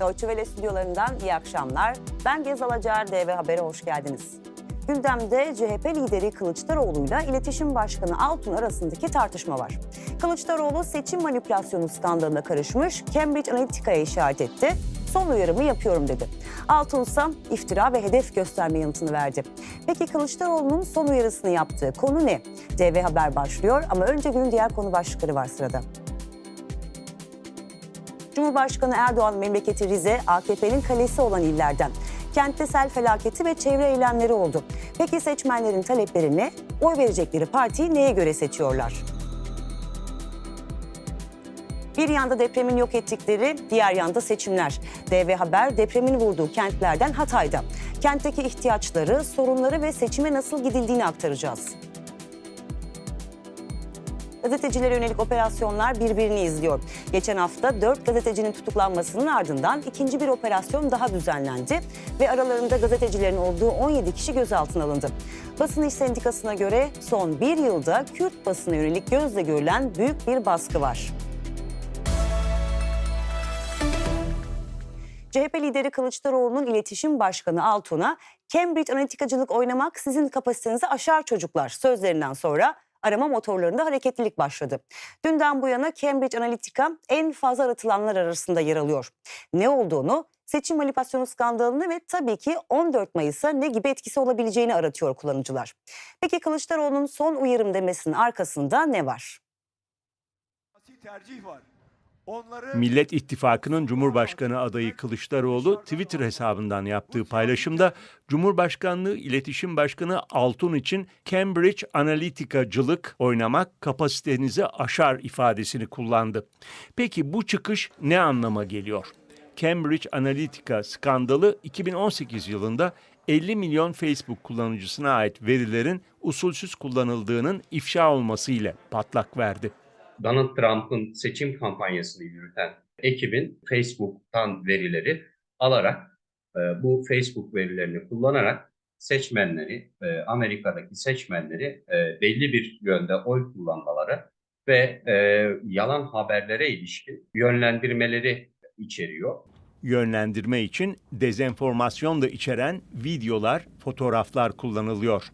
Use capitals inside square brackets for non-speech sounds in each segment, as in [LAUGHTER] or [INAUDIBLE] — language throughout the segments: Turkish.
Deutsche Welle stüdyolarından iyi akşamlar. Ben Gezal Acar, DV Haber'e hoş geldiniz. Gündemde CHP lideri Kılıçdaroğlu'yla İletişim Başkanı Altun arasındaki tartışma var. Kılıçdaroğlu seçim manipülasyonu skandalına karışmış, Cambridge Analytica'ya işaret etti. Son uyarımı yapıyorum dedi. Altun ise iftira ve hedef gösterme yanıtını verdi. Peki Kılıçdaroğlu'nun son uyarısını yaptığı konu ne? DV Haber başlıyor ama önce günün diğer konu başlıkları var sırada. Cumhurbaşkanı Erdoğan memleketi Rize, AKP'nin kalesi olan illerden. Kentte sel felaketi ve çevre eylemleri oldu. Peki seçmenlerin talepleri ne? Oy verecekleri partiyi neye göre seçiyorlar? Bir yanda depremin yok ettikleri, diğer yanda seçimler. DV Haber depremin vurduğu kentlerden Hatay'da. Kentteki ihtiyaçları, sorunları ve seçime nasıl gidildiğini aktaracağız. Gazetecilere yönelik operasyonlar birbirini izliyor. Geçen hafta dört gazetecinin tutuklanmasının ardından ikinci bir operasyon daha düzenlendi ve aralarında gazetecilerin olduğu 17 kişi gözaltına alındı. Basın İş Sendikası'na göre son bir yılda Kürt basına yönelik gözle görülen büyük bir baskı var. CHP lideri Kılıçdaroğlu'nun iletişim başkanı Altun'a Cambridge Analitikacılık oynamak sizin kapasitenizi aşar çocuklar sözlerinden sonra arama motorlarında hareketlilik başladı. Dünden bu yana Cambridge Analytica en fazla aratılanlar arasında yer alıyor. Ne olduğunu, seçim manipülasyonu skandalını ve tabii ki 14 Mayıs'a ne gibi etkisi olabileceğini aratıyor kullanıcılar. Peki Kılıçdaroğlu'nun son uyarım demesinin arkasında ne var? tercih var. Millet İttifakı'nın Cumhurbaşkanı adayı Kılıçdaroğlu Twitter hesabından yaptığı paylaşımda Cumhurbaşkanlığı İletişim Başkanı Altun için Cambridge Analytica'cılık oynamak kapasitenizi aşar ifadesini kullandı. Peki bu çıkış ne anlama geliyor? Cambridge Analytica skandalı 2018 yılında 50 milyon Facebook kullanıcısına ait verilerin usulsüz kullanıldığının ifşa olmasıyla patlak verdi. Donald Trump'ın seçim kampanyasını yürüten ekibin Facebook'tan verileri alarak e, bu Facebook verilerini kullanarak seçmenleri, e, Amerika'daki seçmenleri e, belli bir yönde oy kullanmaları ve yalan haberlere ilişkin yönlendirmeleri içeriyor. yönlendirme için dezenformasyon da içeren videolar, fotoğraflar kullanılıyor.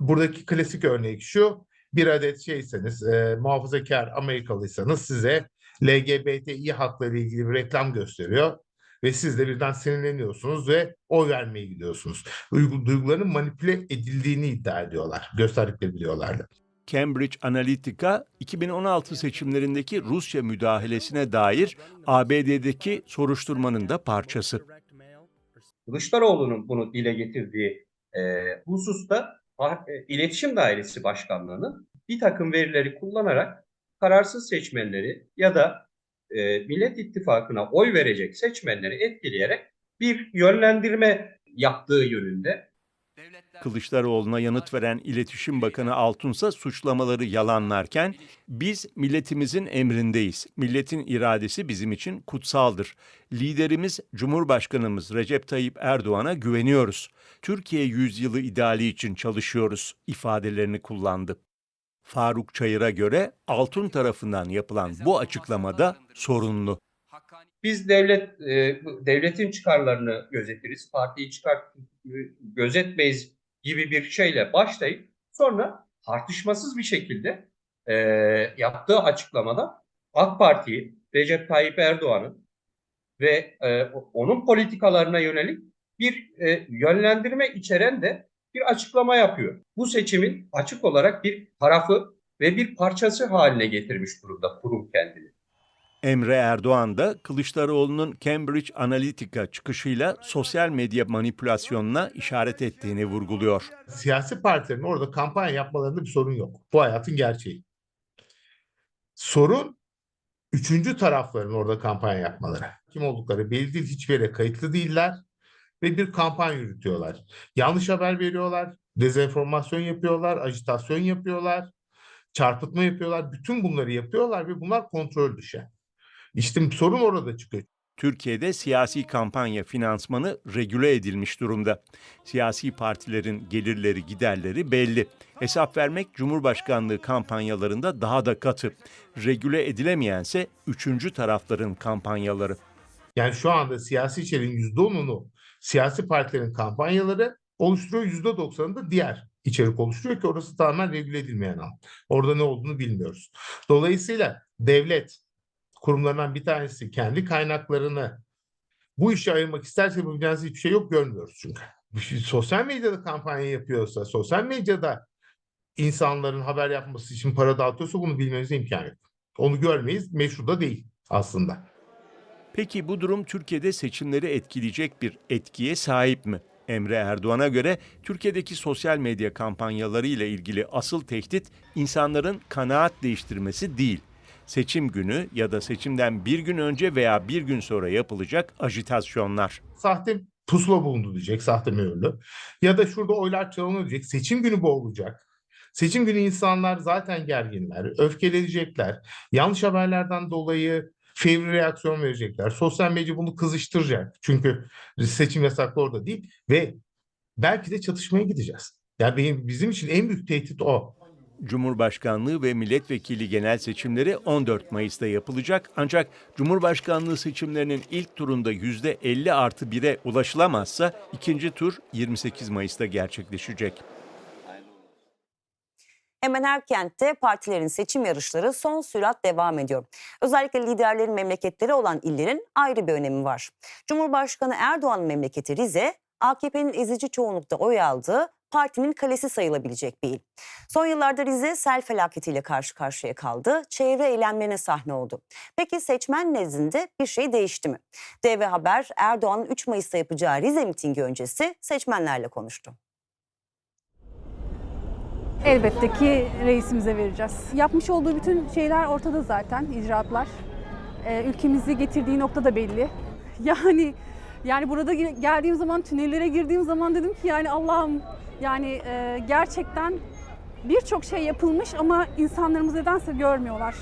buradaki klasik örnek şu. Bir adet şeyseniz, e, muhafazakar Amerikalıysanız size LGBTİ hakları ilgili bir reklam gösteriyor ve siz de birden sinirleniyorsunuz ve oy vermeye gidiyorsunuz. Duygu, duyguların manipüle edildiğini iddia ediyorlar. Gösterdikleri videolarda. Cambridge Analytica 2016 seçimlerindeki Rusya müdahalesine dair ABD'deki soruşturmanın da parçası. Kılıçdaroğlu'nun bunu dile getirdiği e, hususta İletişim Dairesi Başkanlığı'nın bir takım verileri kullanarak kararsız seçmenleri ya da e, Millet İttifakı'na oy verecek seçmenleri etkileyerek bir yönlendirme yaptığı yönünde Kılıçdaroğlu'na yanıt veren İletişim Bakanı Altunsa suçlamaları yalanlarken biz milletimizin emrindeyiz. Milletin iradesi bizim için kutsaldır. Liderimiz Cumhurbaşkanımız Recep Tayyip Erdoğan'a güveniyoruz. Türkiye yüzyılı ideali için çalışıyoruz ifadelerini kullandı. Faruk Çayır'a göre Altun tarafından yapılan bu açıklamada sorunlu. Biz devlet e, devletin çıkarlarını gözetiriz, partiyi çıkar gözetmeyiz gibi bir şeyle başlayıp sonra tartışmasız bir şekilde e, yaptığı açıklamada AK Parti'yi, Recep Tayyip Erdoğan'ın ve e, onun politikalarına yönelik bir e, yönlendirme içeren de bir açıklama yapıyor. Bu seçimin açık olarak bir tarafı ve bir parçası haline getirmiş durumda kurum kendini. Emre Erdoğan da Kılıçdaroğlu'nun Cambridge Analytica çıkışıyla sosyal medya manipülasyonuna işaret ettiğini vurguluyor. Siyasi partilerin orada kampanya yapmalarında bir sorun yok. Bu hayatın gerçeği. Sorun üçüncü tarafların orada kampanya yapmaları. Kim oldukları belli değil, hiçbir yere kayıtlı değiller ve bir kampanya yürütüyorlar. Yanlış haber veriyorlar, dezenformasyon yapıyorlar, ajitasyon yapıyorlar, çarpıtma yapıyorlar. Bütün bunları yapıyorlar ve bunlar kontrol dışı. İşte sorun orada çıkıyor. Türkiye'de siyasi kampanya finansmanı regüle edilmiş durumda. Siyasi partilerin gelirleri giderleri belli. Hesap vermek Cumhurbaşkanlığı kampanyalarında daha da katı. Regüle edilemeyense üçüncü tarafların kampanyaları. Yani şu anda siyasi içeriğin %10'unu siyasi partilerin kampanyaları oluşturuyor. %90'ını da diğer içerik oluşturuyor ki orası tamamen regüle edilmeyen alan. Orada ne olduğunu bilmiyoruz. Dolayısıyla devlet kurumlarından bir tanesi kendi kaynaklarını bu işe ayırmak isterse dünyada hiçbir şey yok görmüyoruz çünkü. Şey- Sosyal medyada kampanya yapıyorsa, sosyal medyada insanların haber yapması için para dağıtıyorsa bunu bilmemize imkan yok. Onu görmeyiz, meşru da değil aslında. Peki bu durum Türkiye'de seçimleri etkileyecek bir etkiye sahip mi? Emre Erdoğan'a göre Türkiye'deki sosyal medya kampanyaları ile ilgili asıl tehdit insanların kanaat değiştirmesi değil. Seçim günü ya da seçimden bir gün önce veya bir gün sonra yapılacak ajitasyonlar. Sahte pusula bulundu diyecek, sahte mühürlü. Ya da şurada oylar çalınıyor diyecek, seçim günü bu olacak. Seçim günü insanlar zaten gerginler, öfkelenecekler. Yanlış haberlerden dolayı fevri reaksiyon verecekler. Sosyal medya bunu kızıştıracak. Çünkü seçim yasaklı orada değil ve belki de çatışmaya gideceğiz. Yani benim, bizim için en büyük tehdit o. Cumhurbaşkanlığı ve milletvekili genel seçimleri 14 Mayıs'ta yapılacak ancak Cumhurbaşkanlığı seçimlerinin ilk turunda %50 artı 1'e ulaşılamazsa ikinci tur 28 Mayıs'ta gerçekleşecek. Hemen her kentte partilerin seçim yarışları son sürat devam ediyor. Özellikle liderlerin memleketleri olan illerin ayrı bir önemi var. Cumhurbaşkanı Erdoğan'ın memleketi Rize, AKP'nin ezici çoğunlukta oy aldığı partinin kalesi sayılabilecek bir il. Son yıllarda Rize sel felaketiyle karşı karşıya kaldı. Çevre eylemlerine sahne oldu. Peki seçmen nezdinde bir şey değişti mi? DV Haber Erdoğan'ın 3 Mayıs'ta yapacağı Rize mitingi öncesi seçmenlerle konuştu. Elbette ki reisimize vereceğiz. Yapmış olduğu bütün şeyler ortada zaten, icraatlar. Ee, ülkemizi getirdiği nokta da belli. [LAUGHS] Yani yani burada gel- geldiğim zaman, tünellere girdiğim zaman dedim ki yani Allah'ım yani e, gerçekten birçok şey yapılmış ama insanlarımız nedense görmüyorlar.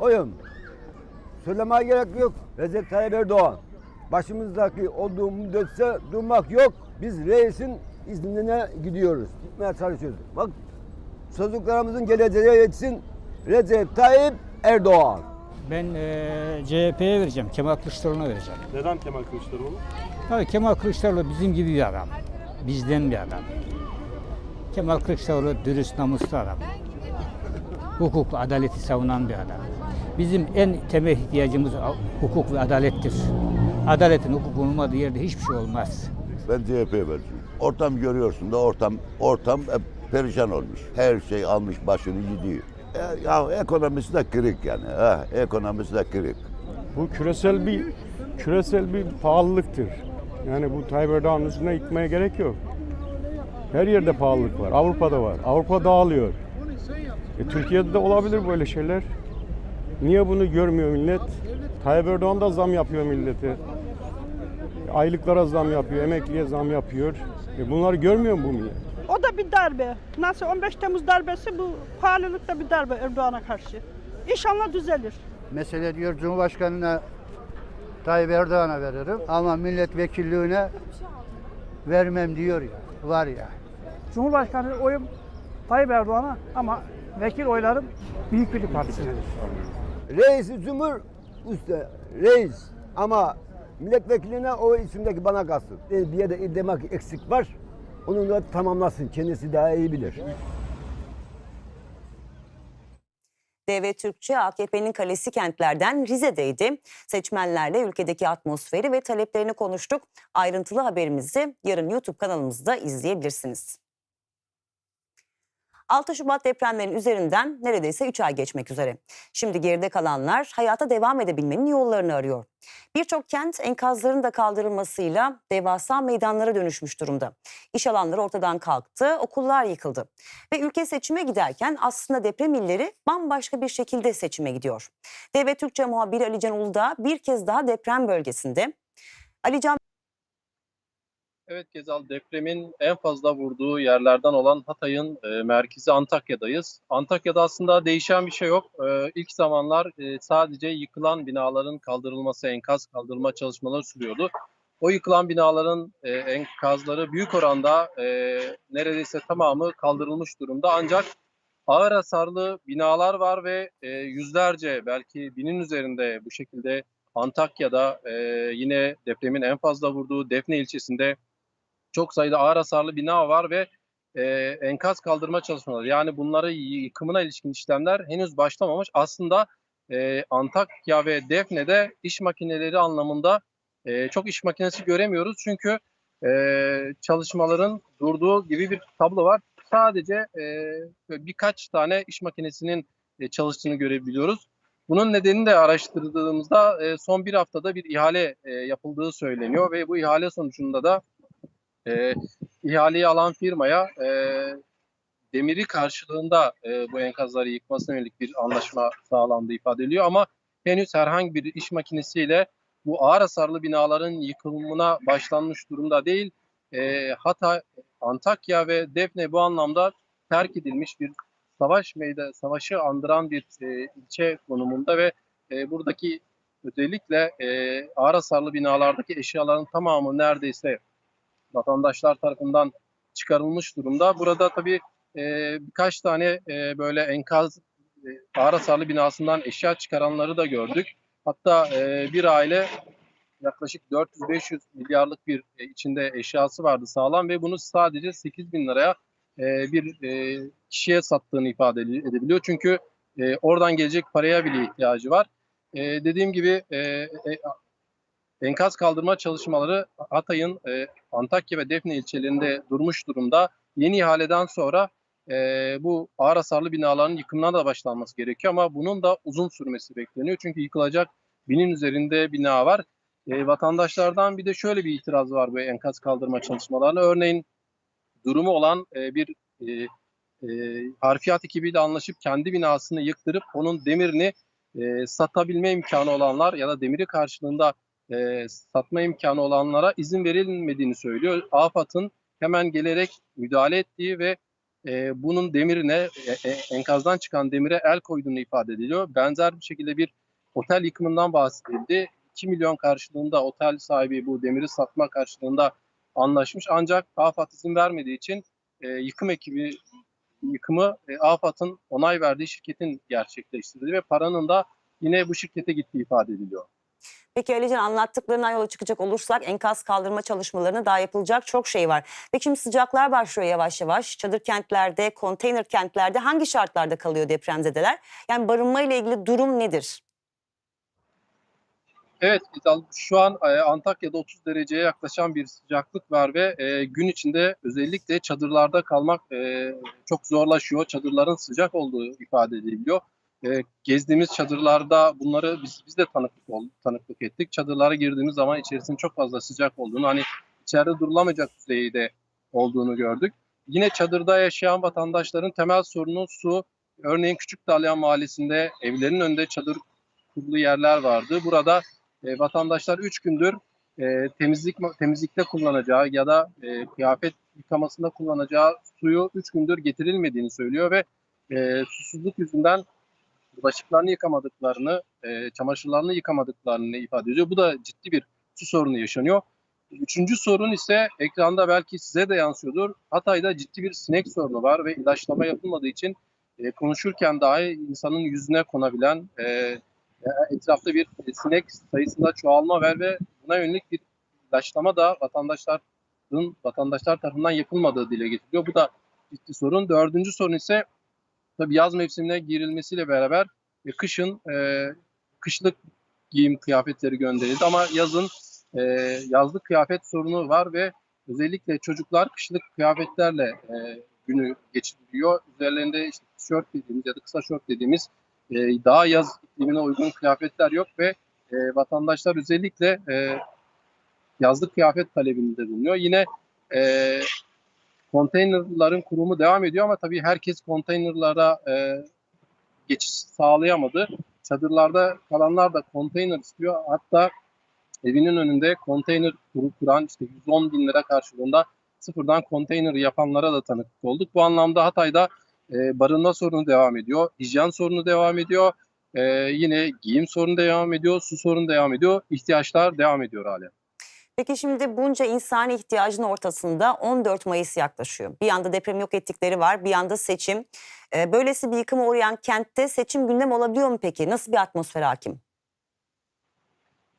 Oyun. Söylemeye gerek yok. Recep Tayyip Erdoğan. Başımızdaki olduğu müddetçe durmak yok. Biz reisin iznine gidiyoruz. Gitmeye çalışıyoruz. Bak çocuklarımızın geleceğe yetsin. Recep Tayyip Erdoğan. Ben eee CHP'ye vereceğim, Kemal Kılıçdaroğlu'na vereceğim. Neden Kemal Kılıçdaroğlu? Tabii Kemal Kılıçdaroğlu bizim gibi bir adam. Bizden bir adam. Kemal Kılıçdaroğlu dürüst, namuslu adam. Hukuk ve adaleti savunan bir adam. Bizim en temel ihtiyacımız hukuk ve adalettir. Adaletin, hukukun olmadığı yerde hiçbir şey olmaz. Ben CHP vereceğim. Ortam görüyorsun da ortam ortam hep perişan olmuş. Her şey almış başını gidiyor. E, ya ekonomisi de kırık yani. Ha, ekonomisi de kırık. Bu küresel bir küresel bir pahalılıktır. Yani bu Tayyip Erdoğan'ın üstüne gitmeye gerek yok. Her yerde pahalılık var. Avrupa'da var. Avrupa dağılıyor. E, Türkiye'de de olabilir böyle şeyler. Niye bunu görmüyor millet? Tayyip Erdoğan da zam yapıyor millete. Aylıklara zam yapıyor, emekliye zam yapıyor. E, bunları görmüyor mu bu millet? O da bir darbe. Nasıl 15 Temmuz darbesi bu pahalılık da bir darbe Erdoğan'a karşı. İnşallah düzelir. Mesela diyor Cumhurbaşkanı'na Tayyip Erdoğan'a veririm ama milletvekilliğine vermem diyor ya. Var ya. Cumhurbaşkanı oyum Tayyip Erdoğan'a ama vekil oylarım Büyük Birlik Partisi'ne. Reisi Cumhur Usta reis ama milletvekiline o isimdeki bana kalsın. Bir yerde demek eksik var. Onu da tamamlasın. Kendisi daha iyi bilir. DV Türkçe AKP'nin kalesi kentlerden Rize'deydi. Seçmenlerle ülkedeki atmosferi ve taleplerini konuştuk. Ayrıntılı haberimizi yarın YouTube kanalımızda izleyebilirsiniz. 6 Şubat depremlerin üzerinden neredeyse 3 ay geçmek üzere. Şimdi geride kalanlar hayata devam edebilmenin yollarını arıyor. Birçok kent enkazların da kaldırılmasıyla devasa meydanlara dönüşmüş durumda. İş alanları ortadan kalktı, okullar yıkıldı. Ve ülke seçime giderken aslında deprem illeri bambaşka bir şekilde seçime gidiyor. DV Türkçe muhabiri Alican Uludağ bir kez daha deprem bölgesinde. Alican Evet Gezal depremin en fazla vurduğu yerlerden olan Hatay'ın e, merkezi Antakya'dayız. Antakya'da aslında değişen bir şey yok. E, ilk zamanlar e, sadece yıkılan binaların kaldırılması, enkaz kaldırma çalışmaları sürüyordu. O yıkılan binaların e, enkazları büyük oranda e, neredeyse tamamı kaldırılmış durumda. Ancak ağır hasarlı binalar var ve e, yüzlerce belki binin üzerinde bu şekilde Antakya'da e, yine depremin en fazla vurduğu Defne ilçesinde çok sayıda ağır hasarlı bina var ve e, enkaz kaldırma çalışmaları yani bunları yıkımına ilişkin işlemler henüz başlamamış. Aslında e, Antakya ve Defne'de iş makineleri anlamında e, çok iş makinesi göremiyoruz. Çünkü e, çalışmaların durduğu gibi bir tablo var. Sadece e, birkaç tane iş makinesinin e, çalıştığını görebiliyoruz. Bunun nedenini de araştırdığımızda e, son bir haftada bir ihale e, yapıldığı söyleniyor ve bu ihale sonucunda da e, ihaleyi alan firmaya e, demiri karşılığında e, bu enkazları yıkmasına yönelik bir anlaşma sağlandığı ifade ediliyor ama henüz herhangi bir iş makinesiyle bu ağır hasarlı binaların yıkılımına başlanmış durumda değil. E, Hatay, Antakya ve Defne bu anlamda terk edilmiş bir savaş meyda savaşı andıran bir e, ilçe konumunda ve e, buradaki özellikle e, ağır hasarlı binalardaki eşyaların tamamı neredeyse vatandaşlar tarafından çıkarılmış durumda. Burada tabii e, birkaç tane e, böyle enkaz e, ağır hasarlı binasından eşya çıkaranları da gördük. Hatta e, bir aile yaklaşık 400-500 milyarlık bir e, içinde eşyası vardı sağlam ve bunu sadece 8 bin liraya e, bir e, kişiye sattığını ifade ede- edebiliyor. Çünkü e, oradan gelecek paraya bile ihtiyacı var. E, dediğim gibi e, e, enkaz kaldırma çalışmaları Hatay'ın e, Antakya ve Defne ilçelerinde durmuş durumda. Yeni ihaleden sonra e, bu ağır hasarlı binaların yıkımına da başlanması gerekiyor ama bunun da uzun sürmesi bekleniyor. Çünkü yıkılacak binin üzerinde bina var. E, vatandaşlardan bir de şöyle bir itiraz var bu enkaz kaldırma çalışmalarına. Örneğin durumu olan e, bir e, e, harfiyat ekibiyle anlaşıp kendi binasını yıktırıp onun demirini e, satabilme imkanı olanlar ya da demiri karşılığında e, satma imkanı olanlara izin verilmediğini söylüyor. AFAD'ın hemen gelerek müdahale ettiği ve e, bunun demirine, e, e, enkazdan çıkan demire el koyduğunu ifade ediliyor. Benzer bir şekilde bir otel yıkımından bahsedildi. 2 milyon karşılığında otel sahibi bu demiri satma karşılığında anlaşmış. Ancak AFAD izin vermediği için e, yıkım ekibi yıkımı e, AFAD'ın onay verdiği şirketin gerçekleştirdiği ve paranın da yine bu şirkete gittiği ifade ediliyor. Peki Alican anlattıklarından yola çıkacak olursak enkaz kaldırma çalışmalarına daha yapılacak çok şey var. Peki şimdi sıcaklar başlıyor yavaş yavaş. Çadır kentlerde, konteyner kentlerde hangi şartlarda kalıyor depremzedeler? Yani barınma ile ilgili durum nedir? Evet, şu an e, Antakya'da 30 dereceye yaklaşan bir sıcaklık var ve e, gün içinde özellikle çadırlarda kalmak e, çok zorlaşıyor. Çadırların sıcak olduğu ifade ediliyor. E, gezdiğimiz çadırlarda bunları biz, biz de tanıklık, ol, tanıklık ettik. Çadırlara girdiğimiz zaman içerisinin çok fazla sıcak olduğunu, hani içeride durulamayacak düzeyde olduğunu gördük. Yine çadırda yaşayan vatandaşların temel sorunu su. Örneğin Küçük Dalyan Mahallesi'nde evlerin önünde çadır kurulu yerler vardı. Burada e, vatandaşlar 3 gündür e, temizlik temizlikte kullanacağı ya da e, kıyafet yıkamasında kullanacağı suyu 3 gündür getirilmediğini söylüyor ve e, susuzluk yüzünden bulaşıklarını yıkamadıklarını, e, çamaşırlarını yıkamadıklarını ifade ediyor. Bu da ciddi bir su sorunu yaşanıyor. Üçüncü sorun ise ekranda belki size de yansıyordur. Hatay'da ciddi bir sinek sorunu var ve ilaçlama yapılmadığı için e, konuşurken dahi insanın yüzüne konabilen e, etrafta bir sinek sayısında çoğalma var ve buna yönelik bir ilaçlama da vatandaşların vatandaşlar tarafından yapılmadığı dile getiriliyor. Bu da ciddi sorun. Dördüncü sorun ise tabii yaz mevsimine girilmesiyle beraber e, kışın e, kışlık giyim kıyafetleri gönderildi ama yazın e, yazlık kıyafet sorunu var ve özellikle çocuklar kışlık kıyafetlerle e, günü geçiriliyor. Üzerlerinde işte tişört dediğimiz ya da kısa şort dediğimiz e, daha yaz iklimine uygun kıyafetler yok ve e, vatandaşlar özellikle e, yazlık kıyafet talebinde bulunuyor. Yine e, konteynerların kurumu devam ediyor ama tabii herkes konteynerlara e, geçiş sağlayamadı. Çadırlarda kalanlar da konteyner istiyor. Hatta evinin önünde konteyner kuru kuran işte 110 bin lira karşılığında sıfırdan konteyner yapanlara da tanıklık olduk. Bu anlamda Hatay'da e, barınma sorunu devam ediyor, hijyen sorunu devam ediyor, e, yine giyim sorunu devam ediyor, su sorunu devam ediyor, ihtiyaçlar devam ediyor hala. Peki şimdi bunca insani ihtiyacın ortasında 14 Mayıs yaklaşıyor. Bir yanda deprem yok ettikleri var, bir yanda seçim. Ee, böylesi bir yıkıma uğrayan kentte seçim gündem olabiliyor mu peki? Nasıl bir atmosfer hakim?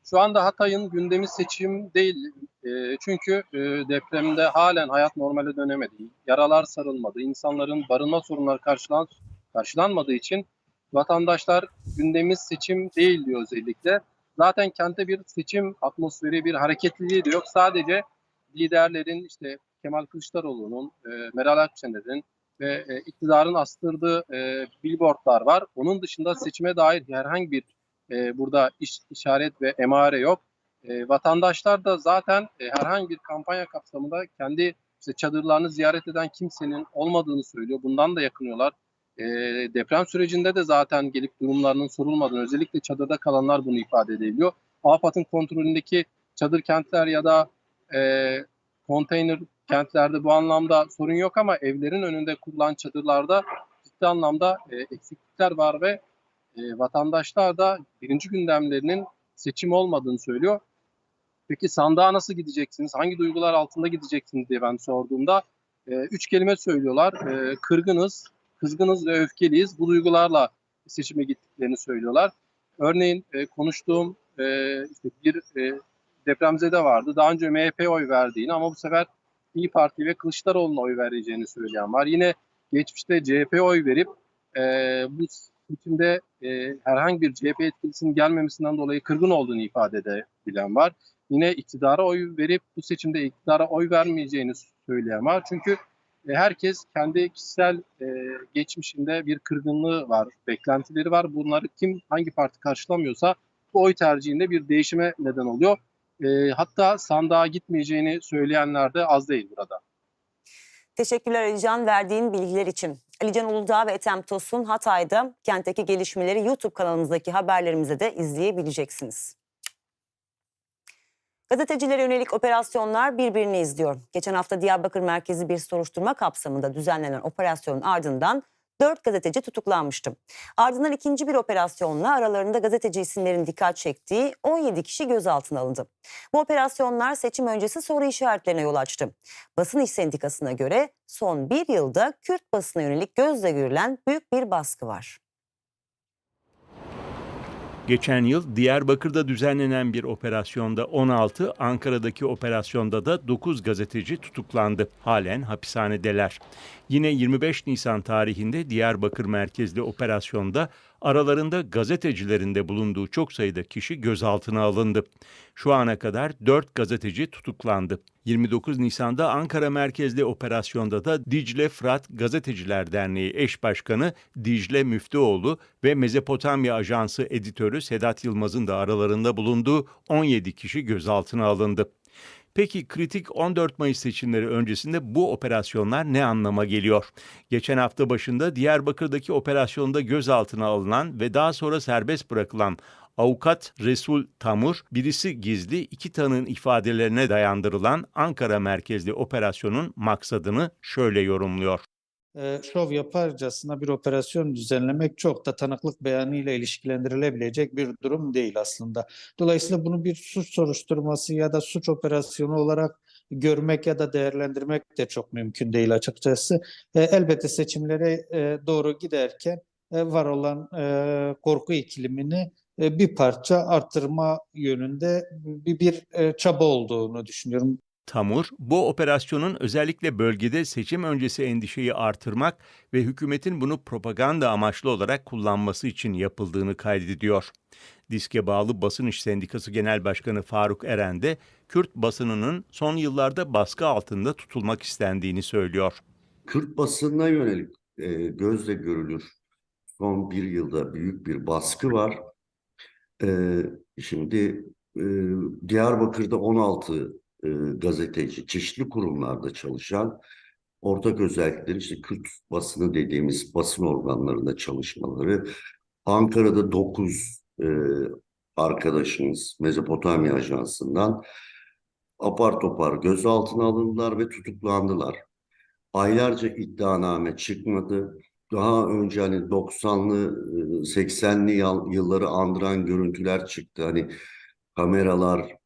Şu anda Hatay'ın gündemi seçim değil. E, çünkü e, depremde halen hayat normale dönemedi. Yaralar sarılmadı. İnsanların barınma sorunları karşılan, karşılanmadığı için vatandaşlar gündemimiz seçim değil diyor özellikle. Zaten kente bir seçim atmosferi, bir hareketliliği de yok. Sadece liderlerin işte Kemal Kılıçdaroğlu'nun, e, Meral Akşener'in ve e, iktidarın astırdığı e, billboardlar var. Onun dışında seçime dair herhangi bir e, burada iş, işaret ve emare yok. E, vatandaşlar da zaten e, herhangi bir kampanya kapsamında kendi işte çadırlarını ziyaret eden kimsenin olmadığını söylüyor. Bundan da yakınıyorlar. E, deprem sürecinde de zaten gelip durumlarının sorulmadığını, özellikle çadırda kalanlar bunu ifade edebiliyor. AFAD'ın kontrolündeki çadır kentler ya da e, konteyner kentlerde bu anlamda sorun yok ama evlerin önünde kurulan çadırlarda ciddi anlamda e, eksiklikler var ve e, vatandaşlar da birinci gündemlerinin seçim olmadığını söylüyor. Peki sandığa nasıl gideceksiniz? Hangi duygular altında gideceksiniz diye ben sorduğumda e, üç kelime söylüyorlar. E, kırgınız, kızgınız ve öfkeliyiz. Bu duygularla seçime gittiklerini söylüyorlar. Örneğin e, konuştuğum e, işte bir e, depremzede vardı. Daha önce MHP'ye oy verdiğini ama bu sefer İyi Parti ve Kılıçdaroğlu'na oy vereceğini söyleyen var. Yine geçmişte CHP'ye oy verip e, bu seçimde e, herhangi bir CHP etkilisinin gelmemesinden dolayı kırgın olduğunu ifade edebilen var. Yine iktidara oy verip bu seçimde iktidara oy vermeyeceğini söyleyen var. Çünkü herkes kendi kişisel e, geçmişinde bir kırgınlığı var, beklentileri var. Bunları kim hangi parti karşılamıyorsa bu oy tercihinde bir değişime neden oluyor. E, hatta sandığa gitmeyeceğini söyleyenler de az değil burada. Teşekkürler Alican verdiğin bilgiler için. Alican Uludağ ve Ethem Tosun Hatay'da kentteki gelişmeleri YouTube kanalımızdaki haberlerimizde de izleyebileceksiniz. Gazetecilere yönelik operasyonlar birbirini izliyor. Geçen hafta Diyarbakır merkezi bir soruşturma kapsamında düzenlenen operasyonun ardından 4 gazeteci tutuklanmıştı. Ardından ikinci bir operasyonla aralarında gazeteci isimlerin dikkat çektiği 17 kişi gözaltına alındı. Bu operasyonlar seçim öncesi soru işaretlerine yol açtı. Basın İş Sendikası'na göre son bir yılda Kürt basına yönelik gözle görülen büyük bir baskı var. Geçen yıl Diyarbakır'da düzenlenen bir operasyonda 16, Ankara'daki operasyonda da 9 gazeteci tutuklandı. Halen hapishanedeler. Yine 25 Nisan tarihinde Diyarbakır merkezli operasyonda aralarında gazetecilerin de bulunduğu çok sayıda kişi gözaltına alındı. Şu ana kadar 4 gazeteci tutuklandı. 29 Nisan'da Ankara merkezli operasyonda da Dicle Fırat Gazeteciler Derneği eş başkanı Dicle Müftüoğlu ve Mezopotamya Ajansı editörü Sedat Yılmaz'ın da aralarında bulunduğu 17 kişi gözaltına alındı. Peki kritik 14 Mayıs seçimleri öncesinde bu operasyonlar ne anlama geliyor? Geçen hafta başında Diyarbakır'daki operasyonda gözaltına alınan ve daha sonra serbest bırakılan avukat Resul Tamur, birisi gizli iki tanığın ifadelerine dayandırılan Ankara merkezli operasyonun maksadını şöyle yorumluyor. E, şov yaparcasına bir operasyon düzenlemek çok da tanıklık beyanıyla ilişkilendirilebilecek bir durum değil aslında. Dolayısıyla bunu bir suç soruşturması ya da suç operasyonu olarak görmek ya da değerlendirmek de çok mümkün değil açıkçası. E, elbette seçimlere e, doğru giderken e, var olan e, korku iklimini e, bir parça arttırma yönünde bir, çaba olduğunu düşünüyorum. Tamur, bu operasyonun özellikle bölgede seçim öncesi endişeyi artırmak ve hükümetin bunu propaganda amaçlı olarak kullanması için yapıldığını kaydediyor. Diske bağlı Basın İş Sendikası Genel Başkanı Faruk Eren de Kürt basınının son yıllarda baskı altında tutulmak istendiğini söylüyor. Kürt basınına yönelik e, gözle görülür son bir yılda büyük bir baskı var. E, şimdi e, Diyarbakır'da 16 e, gazeteci çeşitli kurumlarda çalışan ortak özellikleri işte Kürt basını dediğimiz basın organlarında çalışmaları. Ankara'da 9 e, arkadaşımız Mezopotamya Ajansı'ndan apar topar gözaltına alındılar ve tutuklandılar. Aylarca iddianame çıkmadı. Daha önce hani 90'lı, 80'li yılları andıran görüntüler çıktı. Hani kameralar,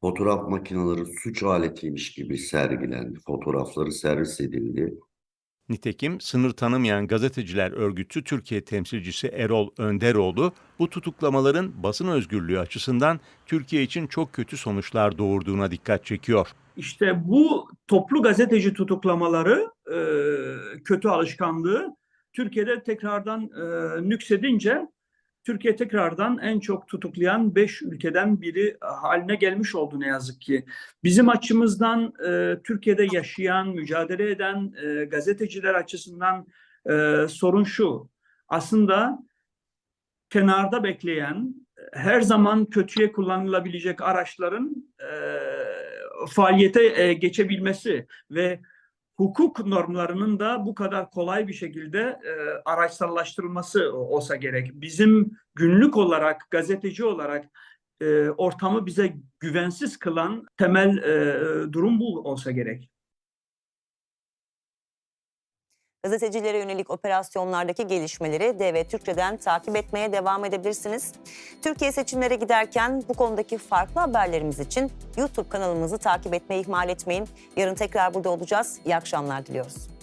fotoğraf makineleri suç aletiymiş gibi sergilendi. Fotoğrafları servis edildi. Nitekim sınır tanımayan gazeteciler örgütü Türkiye temsilcisi Erol Önderoğlu bu tutuklamaların basın özgürlüğü açısından Türkiye için çok kötü sonuçlar doğurduğuna dikkat çekiyor. İşte bu toplu gazeteci tutuklamaları e, kötü alışkanlığı Türkiye'de tekrardan e, nüksedince Türkiye tekrardan en çok tutuklayan 5 ülkeden biri haline gelmiş oldu ne yazık ki. Bizim açımızdan e, Türkiye'de yaşayan, mücadele eden e, gazeteciler açısından e, sorun şu. Aslında kenarda bekleyen, her zaman kötüye kullanılabilecek araçların e, faaliyete e, geçebilmesi ve hukuk normlarının da bu kadar kolay bir şekilde e, araçsallaştırılması olsa gerek. Bizim günlük olarak, gazeteci olarak e, ortamı bize güvensiz kılan temel e, durum bu olsa gerek. Gazetecilere yönelik operasyonlardaki gelişmeleri DV Türkçe'den takip etmeye devam edebilirsiniz. Türkiye seçimlere giderken bu konudaki farklı haberlerimiz için YouTube kanalımızı takip etmeyi ihmal etmeyin. Yarın tekrar burada olacağız. İyi akşamlar diliyoruz.